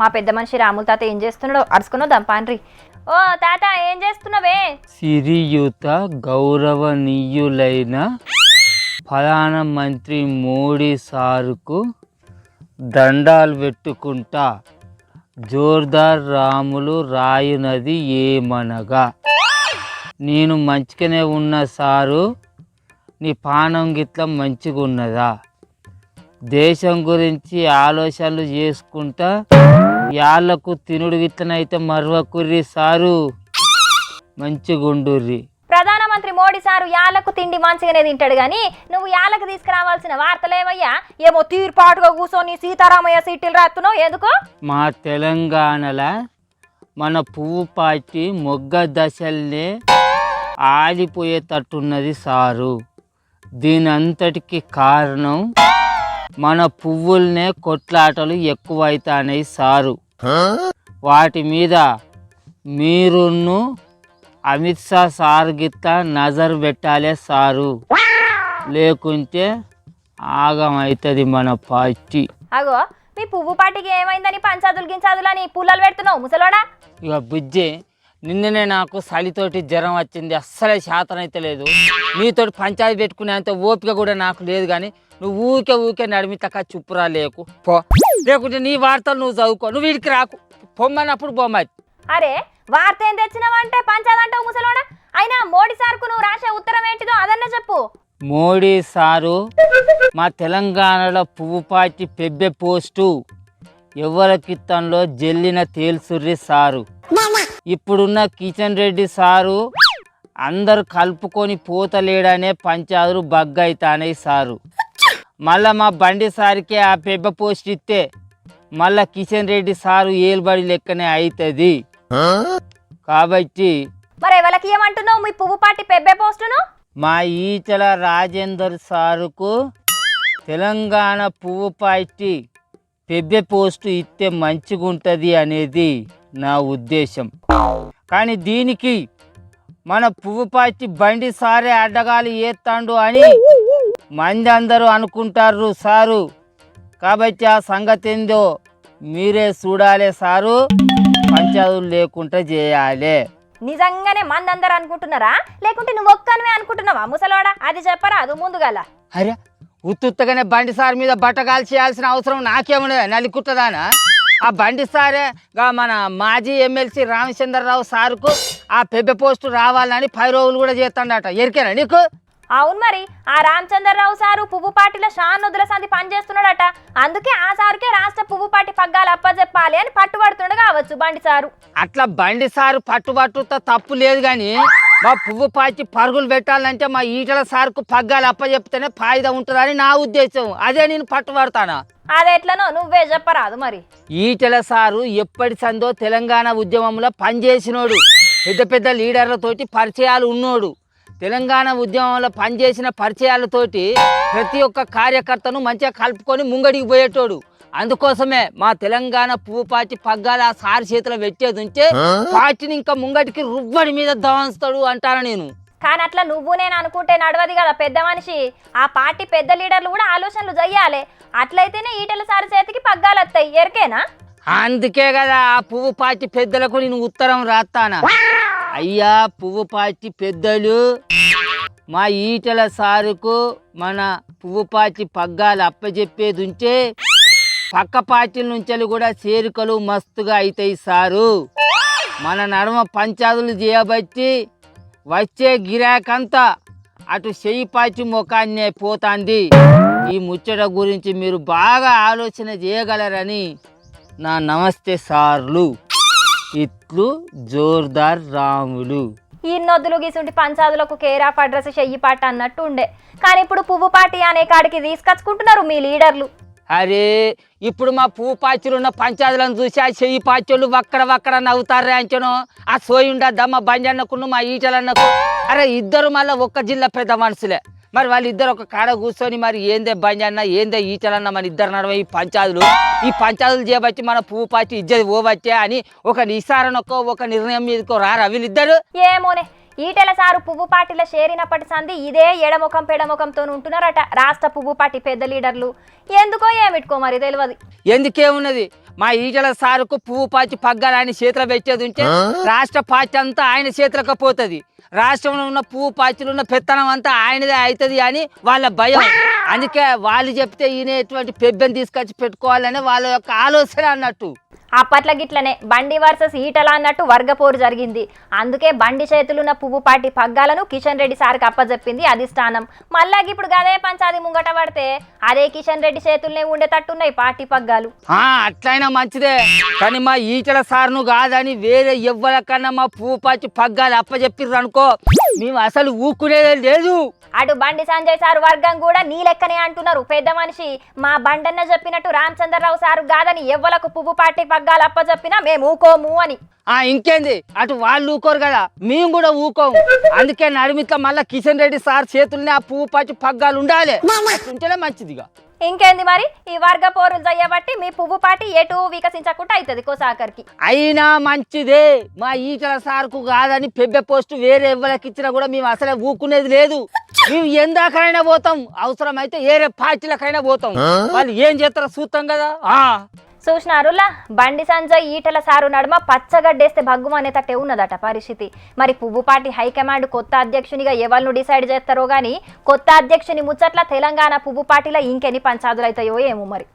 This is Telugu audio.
మా పెద్ద మనిషి రాముల తాత ఏం చేస్తున్నాడో అరుచుకున్నదాం పాండ్రి. ఓ తాత ఏం చేస్తున్నావే? సిరియుత గౌరవనీయులైన ప్రధానమంత్రి మోడీ సారుకు దండాలు పెట్టుకుంటా. జోర్దార్ రాములు రాయునది ఏమనగా? నేను మంచిగానే ఉన్న సారు నీ పానం గిట్ల మంచిగా ఉన్నదా దేశం గురించి ఆలోచనలు చేసుకుంటా యాళ్ళకు తినుడు గిట్లనైతే మరవకుర్రి సారు. మంచిగుండుర్రి ప్రధానమంత్రి మోడీ సారు యాలకు తిండి మంచిగానే తింటాడు కానీ నువ్వు యాలకు తీసుకురావాల్సిన వార్తలేవయ్యా? ఏమో తీర్పాటుగా కూర్చొని సీతారామయ్య సీట్లు రాస్తున్నావు ఎందుకు? మా తెలంగాణల మన పువ్వు పార్టీ మొగ్గ దశల్నే ఆలిపోయేటట్టున్నది సారు. దీని అంతటికి కారణం మన పువ్వుల్నే కొట్లాటలు ఎక్కువైతాయి సారు. వాటి మీద మీరును అమిత్ షా సార్ గిట్ల నజర్ పెట్టాలే సారు. లేకుంటే ఆగమవుతుంది మన పార్టీ. అగో మీ పువ్వు పాటికి ఏమైందని పంచాదులు గించాదులు అని పుల్లలు పెడుతున్నావు ముసలోడా? ఇక బుజ్జి నిన్ననే నాకు చలితోటి జ్వరం వచ్చింది. అస్సలే శాతం అయితే లేదు. నీతోటి పంచాయతీ పెట్టుకునేంత ఓపిక కూడా నాకు లేదు కానీ నువ్వు ఊకే ఊకే నడిమితక చుప్పురా లేకు. పో. లేకుంటే నీ వార్తలు నువ్వు చదువుకో. నువ్వు వీడికి రాకు. పొమ్మన్నప్పుడు బొమ్మది. అరే వార్త ఏం తెచ్చినావంటే పంచాదంటావు ముసలోడా? అయినా మోడీ సార్కు నువ్వు రాసే ఉత్తరం ఏంటిదో అదన్నా చెప్పు. మోడీ సారు మా తెలంగాణలో పువ్వు పార్టీ పెబ్బె పోస్టు. ఎవరికిత్తంలో జల్లిన తేల్సుర్రి సారు? ఇప్పుడున్న కిషన్ రెడ్డి సారు అందరు కలుపుకొని పోతలేడనే పంచాదులు బగ్గైతానే సారు. మళ్ళా మా బండి సారికి ఆ పెబ్బ పోస్ట్ ఇస్తే మళ్ళా కిషన్ రెడ్డి సారు ఏలుబడి లెక్కనే అవుతుంది కాబట్టి మరి ఎవరికి ఏమంటున్నావు మీ పువ్వు పాటి పెబ్బే పోస్టును? మా ఈచల రాజేందర్ సారుకు తెలంగాణ పువ్వు పార్టీ పెబ్బె పోస్టు ఇస్తే మంచిగుంటది అనేది నా ఉద్దేశం. కానీ దీనికి మన పువ్వు పార్టీ బండి సారే అడ్డగాలి ఏత్తాండు అని మంది అందరూ అనుకుంటారు సారు. కాబట్టి ఆ సంగతి ఏందో మీరే చూడాలి సారు. పంచాదులు లేకుండా చేయాలి. నిజంగానే మందందరూ అనుకుంటున్నారా? లేకుంటే నువ్వు ఒక్కనివే అనుకుంటున్నావా ముసలోడా? అది చెప్పరా అది ముందుగాల. అరే ఉత్తుత్తగానే బండి సార్ మీద బట్ట కాల్చి చేయాల్సిన అవసరం నాకేమన్నా నలికుట్టదానా ఆ బండి సారే మన మాజీ ఎమ్మెల్సీ రామచంద్రరావు సార్కు ఆ పెబ్బె పోస్టు రావాలని పై రోజులు కూడా చేస్తాడట. ఎరికేనా నీకు? అవును మరి ఆ రామచంద్రరావు సారు పువ్వు పాటిలో షాన్ నదుల సంధి పనిచేస్తున్నాడట. అందుకే ఆ సారుకే రాష్ట్ర పువ్వు పాటి పగ్గాలు అప్పచెప్పాలి అని పట్టుబడుతుండ కావచ్చు బండి సారు. అట్లా బండి సారు పట్టుబట్టుతో తప్పు లేదు కానీ మా పువ్వు పాచి పరుగులు పెట్టాలంటే మా ఈటల సార్కు పగ్గాలు అప్పచెప్తేనే ఫాయిదా ఉంటుందని నా ఉద్దేశం. అదే నేను పట్టుబడతానా? అది ఎట్లనో నువ్వే చెప్పరాదు మరి. ఈటెల సారు ఎప్పటి సందో తెలంగాణ ఉద్యమంలో పనిచేసినోడు. పెద్ద పెద్ద లీడర్లతోటి పరిచయాలు ఉన్నోడు. తెలంగాణ ఉద్యమంలో పనిచేసిన పరిచయాలతోటి ప్రతి ఒక్క కార్యకర్తను మంచిగా కలుపుకొని ముంగడికి పోయేటోడు. అందుకోసమే మా తెలంగాణ పువ్వు పార్టీ పగ్గాలు ఆ సారి చేతిలో పెట్టేది ఉంటే పార్టీని ఇంకా ముంగడికి రువ్వడి మీద దవాంచుతాడు అంటాను నేను. కానీ అట్లా నువ్వు నేను అనుకుంటే నడవది కదా పెద్ద మనిషి. ఆ పార్టీ పెద్ద లీడర్లు కూడా ఆలోచనలు చెయ్యాలి అట్లయితేనే ఈటల సారు చేతికి పగ్గాలు వస్తాయి. ఎరికేనా? అందుకే కదా ఆ పువ్వు పార్టీ పెద్దలకు నేను ఉత్తరం రాస్తానా అయ్యా పువ్వు పార్టీ పెద్దలు మా ఈటల సారుకు మన పువ్వు పార్టీ పగ్గాలు అప్పచెప్పేది ఉంటే పక్క పార్టీల నుంచి కూడా చేరికలు మస్తుగా అవుతాయి సారు. మన నడమ పంచాదులు చేయబట్టి వచ్చే గిరాకంతా అటు చెయ్యి పాచి ముఖాన్నే పోతాంది. ఈ ముచ్చట గురించి మీరు బాగా ఆలోచన చేయగలరని నా నమస్తే సార్లు. ఇట్లు జోర్దార్ రాములు ఈ నొద్దులు గీసుంటి పంచాదులకు కేరాఫ్ అడ్రస్ చెయ్యి పాట అన్నట్టు ఉండే. కానీ ఇప్పుడు పువ్వు పాటి అనే కాడికి తీసుకొచ్చుకుంటున్నారు మీ లీడర్లు. అరే ఇప్పుడు మా పువ్వు పాచులు ఉన్న పంచాదులను చూసి ఆ చెయ్యి పాచులు వక్కడ వక్కడ నవ్వుతారే అంచను. ఆ సోయి ఉండద్దా మా బంజన్నకును మా ఈటలన్నకు? అరే ఇద్దరు మళ్ళీ ఒక్క జిల్లా పెద్ద మనుషులే. మరి వాళ్ళిద్దరు ఒక కాడ కూర్చొని మరి ఏందే బంజన్న ఏందే ఈటలన్న మన ఇద్దరు నడవ ఈ పంచాదులు? ఈ పంచాదులు చేయబట్టి మన పువ్వు పాచి ఇజ్జది ఓవచ్చే అని ఒక నిసారణకో ఒక నిర్ణయం మీదకో రారా వీళ్ళిద్దరు? ఏమోనే ఈటెల సారు పువ్వు పార్టీలో చేరినప్పటి సంది ఇదే ఎడముఖం పెడముఖంతో ఉంటున్నారట రాష్ట్ర పువ్వు పార్టీ పెద్ద లీడర్లు. ఎందుకో ఏమిటికో మరి తెలియదు. ఎందుకే ఉన్నది? మా ఈటల సారుకు పువ్వు పాచి పగ్గాలు ఆయన చేతిలో పెట్టేది ఉంటే రాష్ట్ర పార్టీ అంతా ఆయన చేతులకు పోతుంది. రాష్ట్రంలో ఉన్న పువ్వు పాచిలు ఉన్న పెత్తనం అంతా ఆయనదే అవుతుంది అని వాళ్ళ భయం. అందుకే వాళ్ళు చెప్తే ఈయన ఎటువంటి పెబ్బెని తీసుకొచ్చి పెట్టుకోవాలని వాళ్ళ యొక్క ఆలోచన అన్నట్టు. అప్పట్లో గిట్లనే బండి వర్సెస్ ఈటల అన్నట్టు వర్గపోరు జరిగింది. అందుకే బండి చేతులున్న పువ్వు పాటి పగ్గాలను కిషన్ రెడ్డి సార్కి అప్పజెప్పింది అధిష్టానం. మళ్ళా ఇప్పుడు గదే పంచాది ముంగట పడితే అదే కిషన్ రెడ్డి చేతుల్నే ఉండేటట్టున్నాయి పార్టీ పగ్గాలు. అట్లయినా మంచిదే. కానీ మా ఈటల సార్ను కాదని వేరే ఎవ్వరికన్నా మా పువ్వు పాచి పగ్గాలు అప్పజెప్పిర్రు అనుకో మేము అసలు ఊక్కునేదే లేదు. అటు బండి సంజయ్ సార్ వర్గం కూడా నీ లెక్కనే అంటున్నారు. పెద్ద మనిషి మా బండన్న చెప్పినట్టు రామచంద్రరావు సారు కాదని ఎవ్వలకు పువ్వు పార్టీ పగ్గాలు అప్పచెప్పినా మేము ఊకోము అని. ఆ ఇంకేంది? అటు వాళ్ళు ఊకోరు కదా మేము కూడా ఊకోము. అందుకే నడిమిట్ల మళ్ళా కిషన్ రెడ్డి సార్ చేతుల్ని ఆ పువ్వు పాచి పగ్గాలు ఉండాలి. ఉంటేనే మంచిదిగా. ఇంకేంది మరి? ఈ వర్గ పోరులు చేయబట్టి మీ పువ్వు పార్టీ ఎటు వికసించకుండా అవుతుంది కోసాకర్కి. అయినా మంచిదే. మా ఈటల సార్కు కాదని పెబ్బె పోస్ట్ వేరే ఎవ్వరికి ఇచ్చినా కూడా మేము అసలే ఊకునేది లేదు. మేము ఎందాకైనా పోతాం. అవసరం అయితే వేరే పార్టీలకైనా పోతాం. వాళ్ళు ఏం చేస్తారో చూస్తాం కదా. ఆ. చూసినారులా? బండి సంజయ్ ఈటల సారు నడుమ పచ్చగడ్డేస్తే భగ్గు అనేటట్టే ఉన్నదట పరిస్థితి. మరి పువ్వుపాటి హైకమాండ్ కొత్త అధ్యక్షునిగా ఎవరిను డిసైడ్ చేస్తారో గానీ కొత్త అధ్యక్షుని ముచ్చట్ల తెలంగాణ పువ్వు పార్టీలో ఇంకెన్ని పంచాదులు అవుతాయో ఏమో మరి.